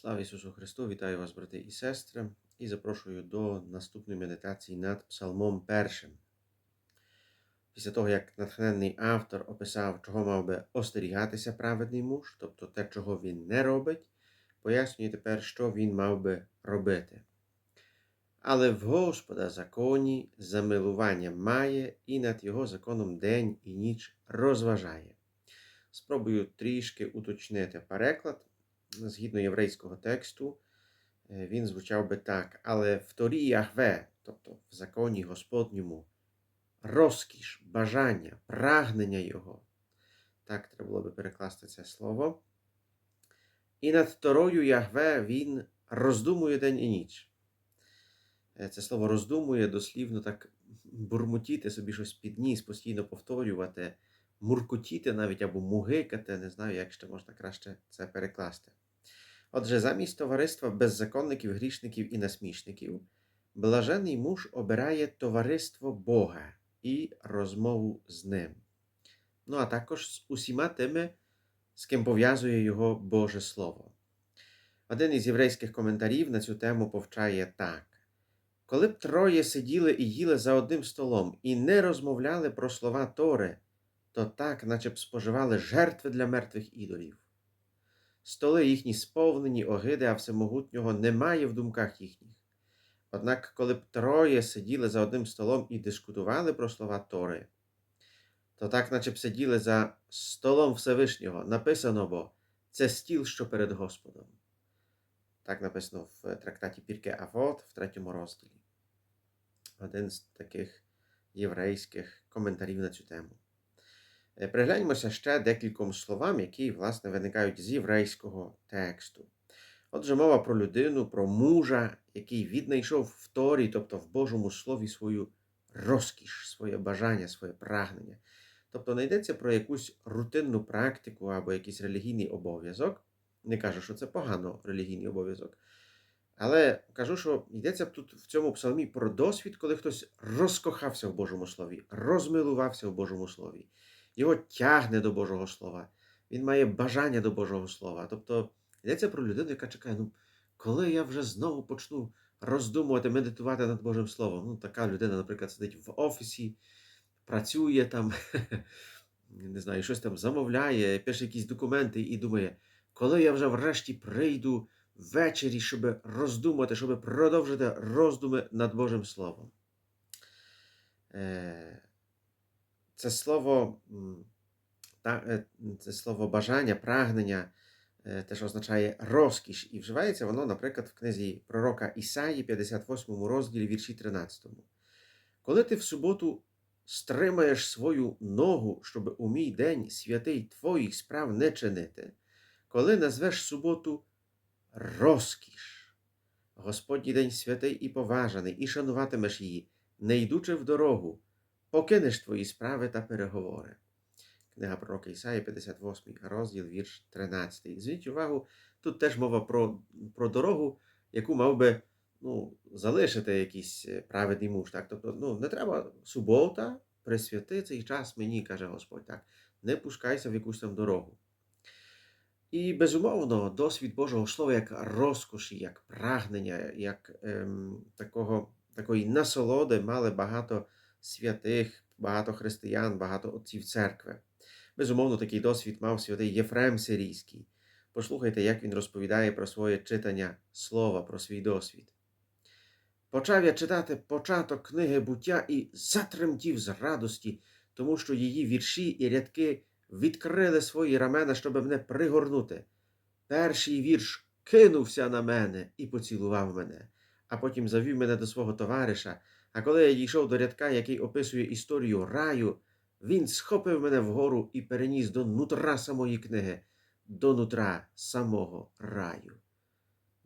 Слава Ісусу Христу! Вітаю вас, брати і сестри, і запрошую до наступної медитації над Псалмом першим. Після того, як натхненний автор описав, чого мав би остерігатися праведний муж, тобто те, чого він не робить, пояснює тепер, що він мав би робити. Але в Господа законі замилування має, і над його законом день і ніч розважає. Спробую трішки уточнити переклад. Згідно єврейського тексту, е, він звучав би так, але в Торі Яхве, тобто в законі Господньому, розкіш, бажання, прагнення Його. Так треба було би перекласти це слово. І над Торою Яхве він роздумує день і ніч. Е, Це слово роздумує дослівно так бурмотіти собі щось під ніс, постійно повторювати, муркотіти навіть або мугикати, не знаю, як ще можна краще це перекласти. Отже, замість товариства беззаконників, грішників і насмішників, блажений муж обирає товариство Бога і розмову з ним. Ну а також з усіма тими, з ким пов'язує його Боже Слово. Один із єврейських коментарів на цю тему повчає так: коли б троє сиділи і їли за одним столом і не розмовляли про слова Тори, то так, наче б споживали жертви для мертвих ідолів. Столи їхні сповнені огиди, а всемогутнього немає в думках їхніх. Однак, коли б троє сиділи за одним столом і дискутували про слова Тори, то так, наче б сиділи за столом Всевишнього, написано бо це стіл, що перед Господом. Так написано в трактаті Пірке Авод в третьому розділі. Один з таких єврейських коментарів на цю тему. Е, Пригляньмося ще декільком словам, які, власне, виникають з єврейського тексту. Отже, мова про людину, про мужа, який віднайшов в Торі, тобто в Божому Слові, свою розкіш, своє бажання, своє прагнення. Тобто не йдеться про якусь рутинну практику або якийсь релігійний обов'язок. Не кажу, що це погано релігійний обов'язок. Але кажу, що йдеться тут в цьому псалмі про досвід, коли хтось розкохався в Божому Слові, розмилувався в Божому Слові його тягне до Божого Слова, він має бажання до Божого Слова. Тобто йдеться про людину, яка чекає, ну, коли я вже знову почну роздумувати, медитувати над Божим Словом. Ну, така людина, наприклад, сидить в офісі, працює там, не знаю, щось там замовляє, пише якісь документи і думає, коли я вже врешті прийду ввечері, щоб роздумати, щоб продовжити роздуми над Божим Словом. Е, це слово, е, це слово бажання, прагнення е, теж означає розкіш, і вживається воно, наприклад, в книзі пророка Ісаї, 58 розділі, вірші 13. Коли ти в суботу стримаєш свою ногу, щоб у мій день святий твоїх справ не чинити, коли назвеш суботу розкіш, Господній день святий і поважаний, і шануватимеш її, не йдучи в дорогу, покинеш твої справи та переговори. Книга пророка Ісаї, 58 розділ, вірш 13. Зверніть увагу, тут теж мова про, про дорогу, яку мав би ну, залишити якийсь е, праведний муж. Так? Тобто, ну, не треба субота, присвяти цей час мені, каже Господь. Так? Не пускайся в якусь там дорогу. І, безумовно, досвід Божого Слова як розкоші, як прагнення, як ем, такого, такої насолоди мали багато святих, багато християн, багато отців церкви. Безумовно, такий досвід мав святий Єфрем Сирійський. Послухайте, як він розповідає про своє читання слова, про свій досвід. Почав я читати початок книги буття і затремтів з радості, тому що її вірші і рядки відкрили свої рамена, щоб мене пригорнути. Перший вірш кинувся на мене і поцілував мене, а потім завів мене до свого товариша. А коли я дійшов до рядка, який описує історію раю, він схопив мене вгору і переніс до нутра самої книги, до нутра самого раю.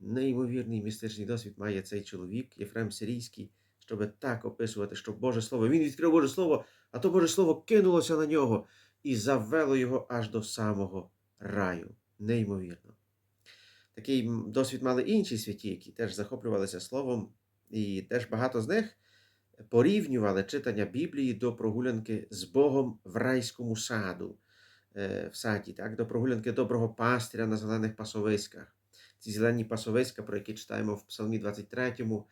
Неймовірний містичний досвід має цей чоловік, Єфрем Сирійський, щоб так описувати, що Боже Слово. Він відкрив Боже Слово, а то Боже Слово кинулося на нього і завело його аж до самого раю. Неймовірно. Такий досвід мали інші святі, які теж захоплювалися словом, і теж багато з них порівнювали читання Біблії до прогулянки з Богом в райському саду, е, в саді, так, до прогулянки доброго пастиря на зелених пасовиськах. ці зелені пасовиська, про які читаємо в Псалмі 23,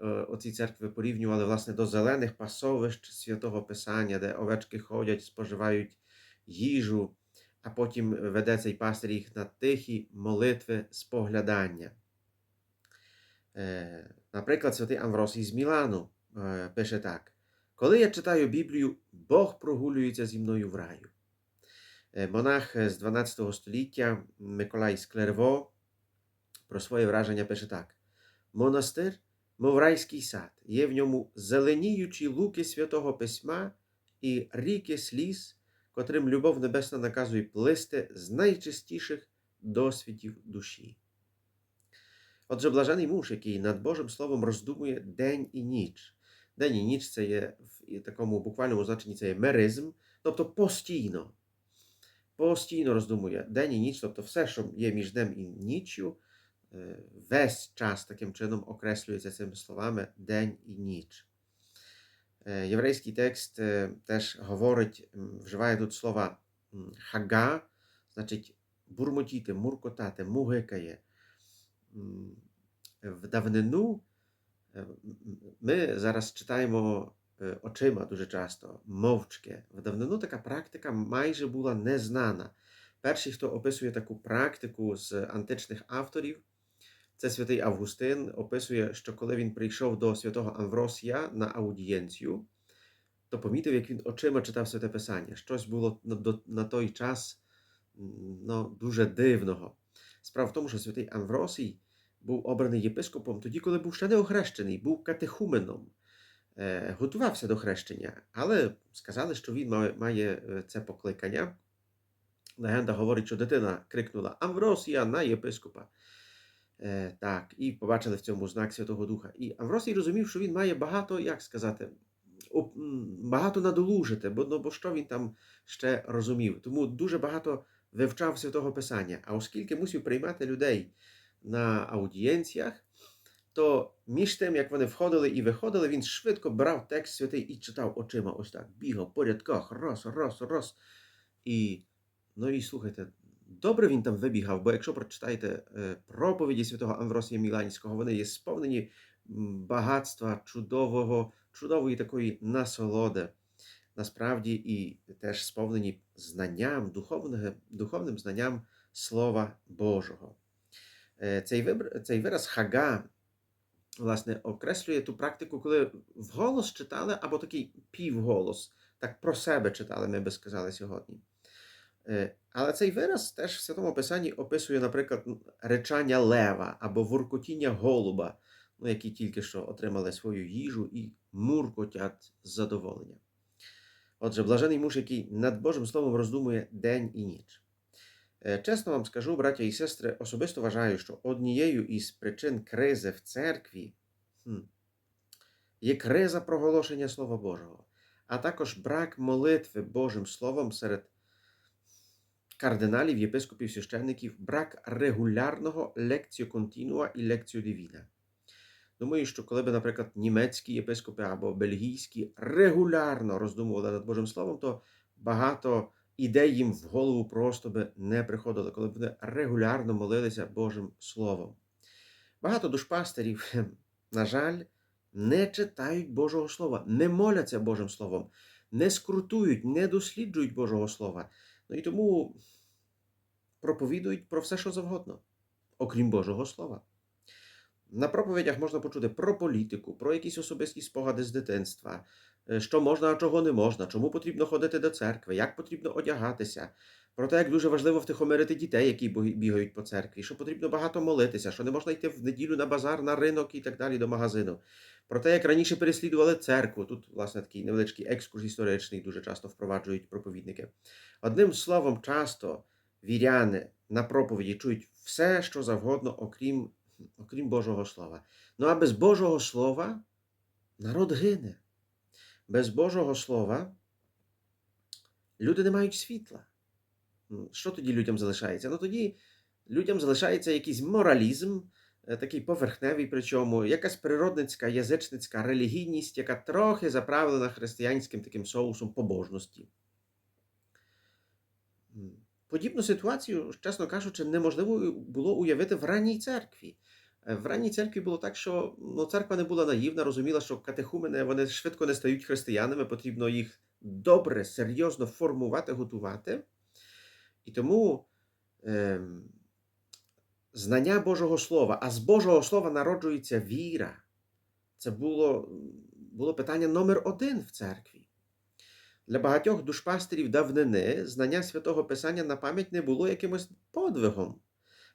е, оці церкви порівнювали власне до зелених пасовищ святого Писання, де овечки ходять, споживають їжу, а потім веде цей пастир їх на тихі молитви споглядання. Е, Наприклад, святий Амвросій з Мілану пише так: Коли я читаю Біблію, Бог прогулюється зі мною в раю. Е, Монах з 12 століття Миколай Склерво про своє враження пише так: Монастир, мов райський сад, є в ньому зеленіючі луки святого письма і ріки сліз, котрим любов небесна наказує плисти з найчистіших досвідів душі. Отже, блажений муж, який над Божим Словом роздумує день і ніч. День і ніч це є в такому буквальному значенні це є меризм, тобто постійно. Постійно роздумує день і ніч, тобто все, що є між днем і ніччю, весь час таким чином окреслюється цими словами день і ніч. Єврейський текст теж говорить, вживає тут слова хага, значить бурмотіти, муркотати, мугикає. В давнину ми зараз читаємо е, очима дуже часто, мовчки. В давнину така практика майже була незнана. Перший, хто описує таку практику з античних авторів, це святий Августин, описує, що коли він прийшов до святого Амвросія на аудієнцію, то помітив, як він очима читав святе Писання. Щось було на той час ну, дуже дивного. Справа в тому, що святий Амвросій був обраний єпископом тоді, коли був ще не охрещений, був катехуменом, е, готувався до хрещення, але сказали, що він має, е, це покликання. Легенда говорить, що дитина крикнула Амвросія на єпископа. Е, так, і побачили в цьому знак Святого Духа. І Амвросій розумів, що він має багато, як сказати, багато надолужити, бо, ну, бо що він там ще розумів. Тому дуже багато вивчав святого Писання. А оскільки мусив приймати людей на аудієнціях, то між тим, як вони входили і виходили, він швидко брав текст святий і читав очима ось так, бігав по рядках, раз, раз, раз. І, ну і слухайте, добре він там вибігав, бо якщо прочитаєте е, проповіді святого Амвросія Міланського, вони є сповнені багатства, чудового, чудової такої насолоди. Насправді і теж сповнені знанням, духовним, духовним знанням Слова Божого. Е, Цей, вибр... цей вираз хага, власне, окреслює ту практику, коли вголос читали, або такий півголос, так про себе читали, ми би сказали сьогодні. Е, Але цей вираз теж в Святому Писанні описує, наприклад, речання лева або воркотіння голуба, ну, які тільки що отримали свою їжу і муркотять з задоволення. Отже, блажений муж, який над Божим Словом роздумує день і ніч. Е, Чесно вам скажу, браття і сестри, особисто вважаю, що однією із причин кризи в церкві є криза проголошення Слова Божого, а також брак молитви Божим Словом серед кардиналів, єпископів, священників, брак регулярного лекціо континуа і лекціо дивіна. Думаю, що коли б, наприклад, німецькі єпископи або бельгійські регулярно роздумували над Божим Словом, то багато ідей їм в голову просто би не приходило, коли б вони регулярно молилися Божим Словом. Багато душпастерів, на жаль, не читають Божого Слова, не моляться Божим Словом, не скрутують, не досліджують Божого Слова. Ну і тому проповідують про все, що завгодно, окрім Божого Слова. На проповідях можна почути про політику, про якісь особисті спогади з дитинства, е, що можна, а чого не можна, чому потрібно ходити до церкви, як потрібно одягатися, про те, як дуже важливо втихомирити дітей, які бігають по церкві, що потрібно багато молитися, що не можна йти в неділю на базар, на ринок і так далі до магазину. Про те, як раніше переслідували церкву. Тут, власне, такий невеличкий екскурс історичний дуже часто впроваджують проповідники. Одним словом, часто віряни на проповіді чують все, що завгодно, окрім, окрім Божого Слова. Ну а без Божого Слова народ гине. Без Божого Слова люди не мають світла. Що тоді людям залишається? Ну тоді людям залишається якийсь моралізм, е, такий поверхневий, причому якась природницька, язичницька релігійність, яка трохи заправлена християнським таким соусом побожності. Подібну ситуацію, чесно кажучи, неможливо було уявити в ранній церкві. Е, В ранній церкві було так, що ну, церква не була наївна, розуміла, що катехумени вони швидко не стають християнами, потрібно їх добре, серйозно формувати, готувати. І тому ем, знання Божого Слова, а з Божого Слова народжується віра. Це було, було питання номер один в церкві. Для багатьох душпастерів давнини знання святого Писання на пам'ять не було якимось подвигом.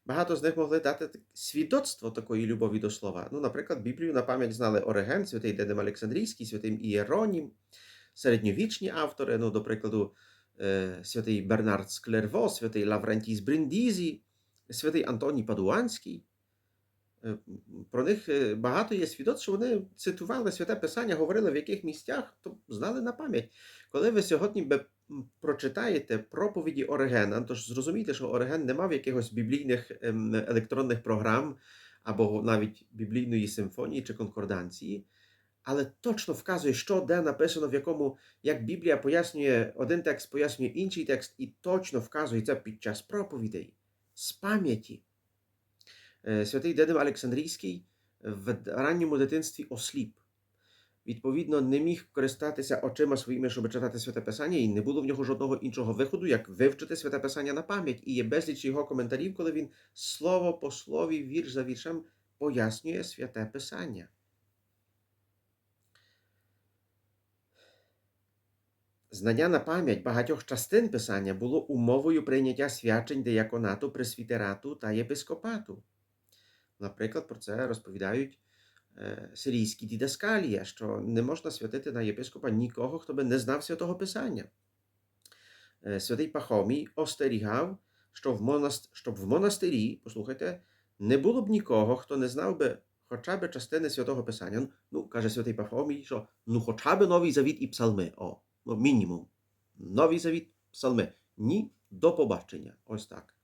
Багато з них могли дати свідоцтво такої любові до слова. Ну, наприклад, Біблію на пам'ять знали Ореген, святий Денем Олександрійський, святий Ієронім, середньовічні автори, ну, до прикладу, е, святий Бернард з Клерво, святий Лаврентій з Бриндізі, святий Антоній Падуанський. Е, Про них е, багато є свідоцтв, що вони цитували святе Писання, говорили в яких місцях, то знали на пам'ять. Коли ви сьогодні прочитаєте проповіді Оригена, то ж зрозумійте, що Ориген не мав якихось біблійних ем, електронних програм або навіть біблійної симфонії чи конкорданції, але точно вказує, що де написано, в якому, як Біблія пояснює один текст, пояснює інший текст, і точно вказує це під час проповідей з пам'яті. Е, Святий Деним Олександрійський в ранньому дитинстві осліп. Відповідно, не міг користатися очима своїми, щоб читати святе Писання, і не було в нього жодного іншого виходу, як вивчити святе Писання на пам'ять. І є безліч його коментарів, коли він слово по слові, вірш за віршем пояснює святе Писання. Знання на пам'ять багатьох частин Писання було умовою прийняття свячень деяконату, пресвітерату та єпископату. Наприклад, про це розповідають е, сирійські дідаскалія, що не можна святити на єпископа нікого, хто би не знав святого Писання. Е, Святий Пахомій остерігав, що в, монаст... щоб в монастирі, послухайте, не було б нікого, хто не знав би хоча б частини святого Писання. Ну, каже святий Пахомій, що ну хоча б Новий Завіт і Псалми. О, ну, мінімум. Новий Завіт, Псалми. Ні, до побачення. Ось так.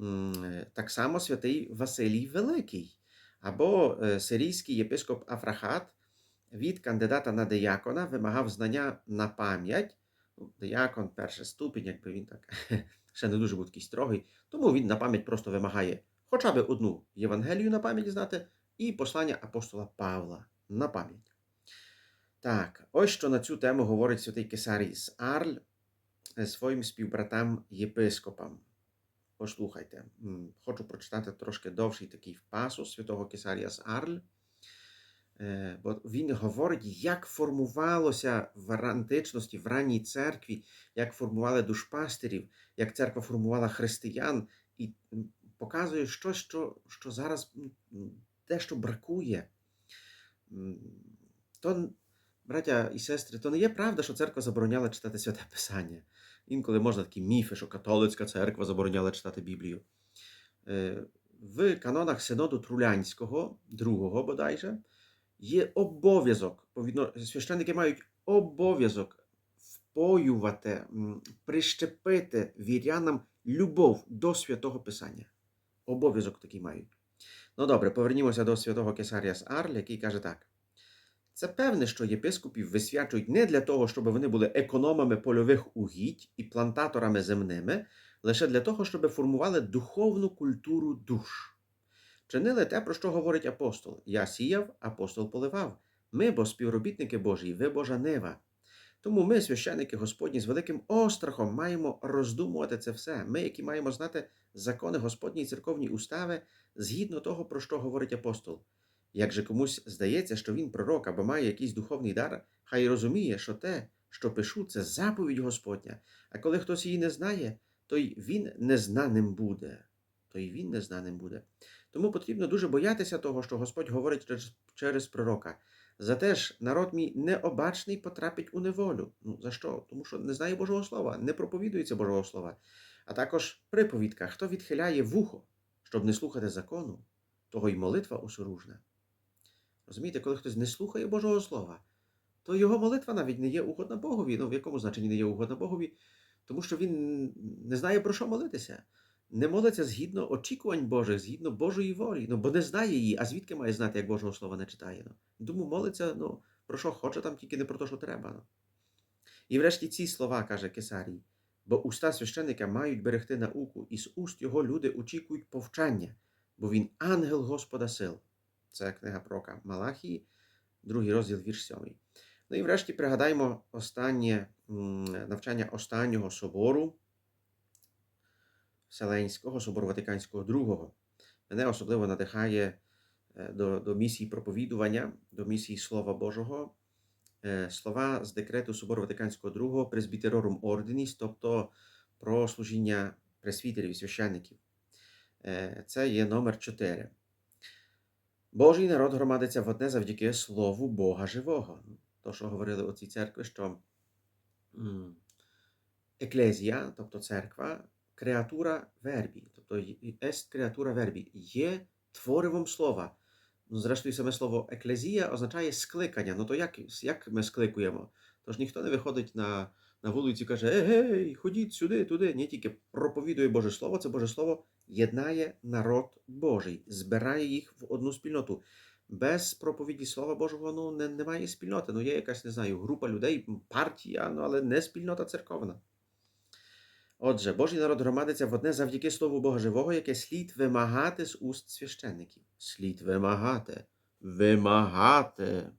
Е, Так само святий Василій Великий або е, сирійський єпископ Афрахат від кандидата на диякона вимагав знання на пам'ять. Ну, Диякон, перший ступінь, якби він так ще не дуже був такий строгий, тому він на пам'ять просто вимагає хоча б одну Євангелію на пам'ять знати і послання апостола Павла на пам'ять. Так, ось що на цю тему говорить святий Кесарій з Арль е, своїм співбратам єпископам. Послухайте, хочу прочитати трошки довший такий пасус святого Кесарія з Арль. Е, Бо він говорить, як формувалося в античності, в ранній церкві, як формували душпастерів, як церква формувала християн, і показує щось, що, що зараз дещо бракує. То, браття і сестри, то не є правда, що церква забороняла читати святе Писання. Інколи можна такі міфи, що католицька церква забороняла читати Біблію. Е, В канонах Синоду Трулянського, другого бодайже, є обов'язок, священники мають обов'язок впоювати, прищепити вірянам любов до святого Писання. Обов'язок такий мають. Ну добре, повернімося до святого Кесарія з Арль, який каже так. Це певне, що єпископів висвячують не для того, щоб вони були економами польових угідь і плантаторами земними, лише для того, щоб формували духовну культуру душ. Чинили те, про що говорить апостол: Я сіяв, апостол поливав. Ми, бо співробітники Божі, ви Божа нива. Тому ми, священники Господні, з великим острахом маємо роздумувати це все. Ми, які маємо знати закони Господні і церковні устави, згідно того, про що говорить апостол. Як же комусь здається, що він пророк або має якийсь духовний дар, хай розуміє, що те, що пишу, це заповідь Господня. А коли хтось її не знає, то й він незнаним буде. То й він незнаним буде. Тому потрібно дуже боятися того, що Господь говорить через, через пророка. Зате ж народ мій необачний потрапить у неволю. Ну за що? Тому що не знає Божого Слова, не проповідується Божого Слова. А також приповідка, хто відхиляє вухо, щоб не слухати закону, того й молитва осоружна. Розумієте, коли хтось не слухає Божого Слова, то його молитва навіть не є угодна Богові. Ну, в якому значенні не є угодна Богові? Тому що він не знає про що молитися. Не молиться згідно очікувань Божих, згідно Божої волі, ну, бо не знає її, а звідки має знати, як Божого Слова не читає. Ну. Тому молиться ну, про що хоче, там тільки не про те, що треба. Ну. І врешті ці слова, каже Кесарій, Бо уста священника мають берегти науку, і з уст його люди очікують повчання, бо він ангел Господа сил. Це книга пророка Малахії, другий розділ, вірш 7. Ну і врешті пригадаємо останнє навчання останнього собору Вселенського, собору Ватиканського II. Мене особливо надихає е, до, до місії проповідування, до місії Слова Божого. Е, Слова з декрету Собору Ватиканського II Presbyterorum Ordinis, тобто про служіння пресвітерів і священників. Е, Це є номер 4. Божий народ громадиться в одне завдяки Слову Бога живого. То, що говорили оці церкви, що еклезія, тобто церква, креатура вербі, тобто ест креатура вербі, є творивом слова. Ну, зрештою, саме слово еклезія означає скликання. Ну то як, як ми скликуємо? Тож ніхто не виходить на, на вулицю і каже: Егей, ходіть сюди, туди. Ні, тільки проповідує Боже Слово. Це Боже Слово єднає народ Божий, збирає їх в одну спільноту. Без проповіді Слова Божого ну, не, немає спільноти. Ну, є якась, не знаю, група людей, партія, ну, але не спільнота церковна. Отже, Божий народ громадиться в одне завдяки Слову Бога Живого, яке слід вимагати з уст священників. Слід вимагати. Вимагати.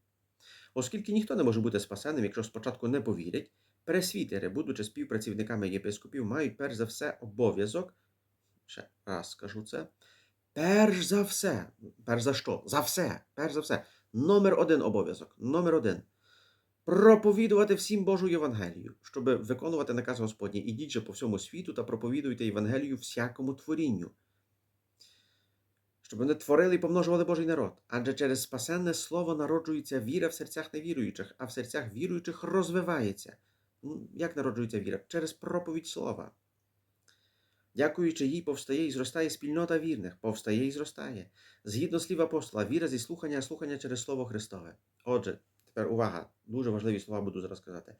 Оскільки ніхто не може бути спасенним, якщо спочатку не повірять, пресвітери, будучи співпрацівниками єпископів, мають перш за все обов'язок, ще раз скажу це, перш за все, перш за що? За все, перш за все, номер один обов'язок, номер один проповідувати всім Божу Євангелію, щоб виконувати наказ Господній. Ідіть же по всьому світу та проповідуйте Євангелію всякому творінню. Щоб вони творили і помножували Божий народ. Адже через спасенне слово народжується віра в серцях невіруючих, а в серцях віруючих розвивається. Як народжується віра? Через проповідь слова. Дякуючи їй, повстає і зростає спільнота вірних, повстає і зростає. Згідно слів апостола, віра зі слухання, слухання через Слово Христове. Отже, тепер увага, дуже важливі слова буду зараз казати.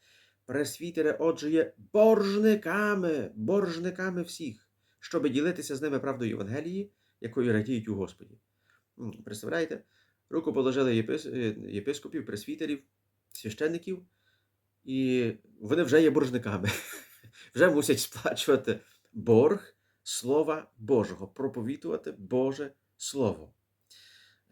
Пресвітери, отже, є боржниками, боржниками всіх, щоб ділитися з ними правдою Євангелії, якою радіють у Господі. Представляєте? Руку положили е, єпископів, пресвітерів, священників, і вони вже є боржниками, вже мусять сплачувати борг Слова Божого, проповідувати Боже Слово.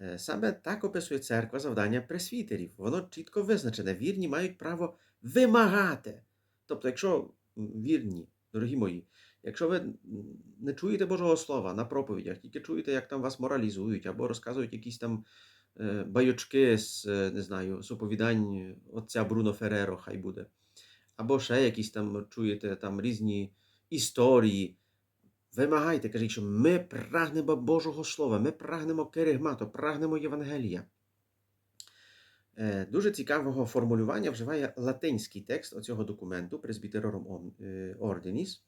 Е, Саме так описує церква завдання пресвітерів. Воно чітко визначене. Вірні мають право вимагати. Тобто, якщо вірні, дорогі мої, якщо ви не чуєте Божого Слова на проповідях, тільки чуєте, як там вас моралізують, або розказують якісь там байочки з, е, не знаю, з оповідань отця Бруно Фереро, хай буде, або ще якісь там чуєте там різні історії. Вимагайте, кажіть, що ми прагнемо Божого Слова, ми прагнемо керигмату, прагнемо Євангелія. Е, Дуже цікавого формулювання вживає латинський текст оцього документу Presbyterorum е, Ordinis.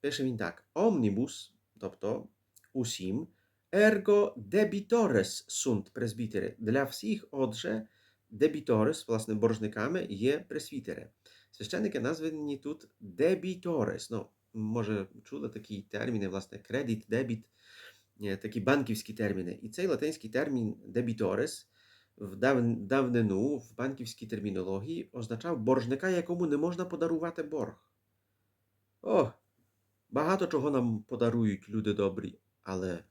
Пише він так: Omnibus, тобто усім, ergo debitores sunt presbytere. Для всіх, отже, debitores, власне, боржниками є пресвітери. Священники названі тут debitores. Ну, може, чули такі терміни, власне, кредит, дебіт, е, такі банківські терміни. І цей латинський термін debitores в дав- давнину в банківській термінології означав боржника, якому не можна подарувати борг. О, багато чого нам подарують люди добрі, але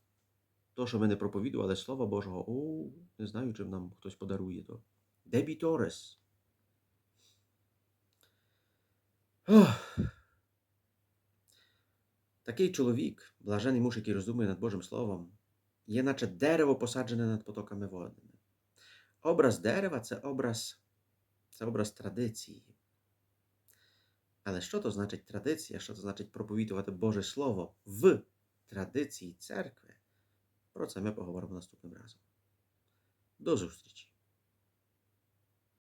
то, що ми не проповідували Слова Божого, о, не знаю, чим нам хтось подарує то. Дебіторес. Такий чоловік, блажений муж, який роздумує над Божим Словом, є наче дерево посаджене над потоками водними. Образ дерева це образ, це образ традиції. Але що то значить традиція? Що то значить проповідувати Боже Слово в традиції церкви? Про це ми поговоримо наступним разом. До зустрічі!